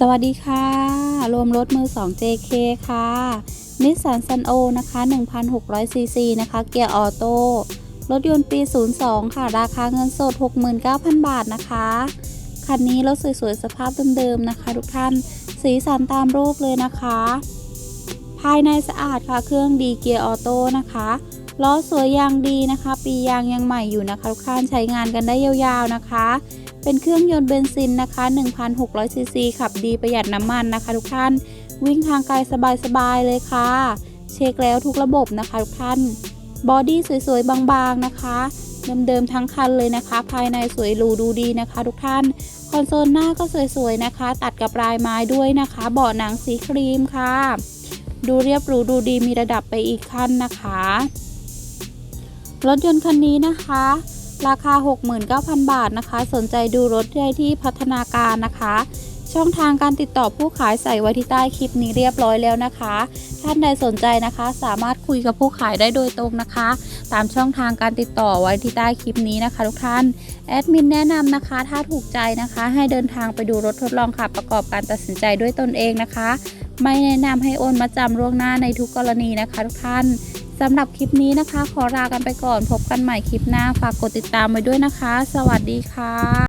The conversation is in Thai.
สวัสดีค่ะ รวมรถมือ 2 JK ค่ะนิสสันซันโอนะคะ1,600ซีซีนะคะ เกียร์ออโต้ รถยนต์ปี 02 ค่ะ ราคาเงินสด 69,000 บาทนะคะ คันนี้รถสวยๆ สภาพเดิมๆ นะคะ ทุกท่าน สีสันตามรูปเลยนะคะ ภายในสะอาดค่ะ เครื่องดีเกียร์ออโต้นะคะ ล้อสวยยางดีนะคะ ปียางยังใหม่อยู่นะคะทุกท่านใช้งานกันได้ยาวๆนะคะ เป็นเครื่องยนต์เบนซินนะคะ 1,600ซีซีขับดีประหยัดน้ำมันนะคะ ทุกท่าน วิ่งทางไกลสบายๆเลยค่ะ เช็คแล้วทุกระบบนะคะทุกท่าน บอดี้สวยๆ บางๆนะคะเดิมๆทั้งคันเลยนะคะ ภายในสวยหรูดูดีนะคะ ทุกท่าน คอนโซลหน้าก็สวยๆนะคะ ตัดกับลายไม้ด้วยนะคะ เบาะหนังสีครีมค่ะ ดูเรียบหรูดูดีมีระดับไปอีกขั้นนะคะ รถยนต์คันนี้นะคะ ราคา 69,000 บาทนะคะ สนใจดูรถได้ที่พัฒนาการนะคะ ช่องทางการติดต่อผู้ขายใส่ไว้ที่ใต้คลิปนี้เรียบร้อยแล้วนะคะ ท่านใดสนใจนะคะ สามารถคุยกับผู้ขายได้โดยตรงนะคะ ตามช่องทางการติดต่อไว้ที่ใต้คลิปนี้นะคะ ทุกท่านแอดมินแนะนำนะคะ ถ้าถูกใจนะคะ ให้เดินทางไปดูรถทดลองขับประกอบการตัดสินใจด้วยตนเองนะคะ ไม่แนะนำให้โอนมาจำล่วงหน้าในทุกกรณีนะคะ ทุกท่าน สำหรับคลิปนี้นะคะ ขอลากันไปก่อนพบกันใหม่คลิปหน้าฝากกดติดตามไว้ด้วยนะคะ สวัสดีค่ะ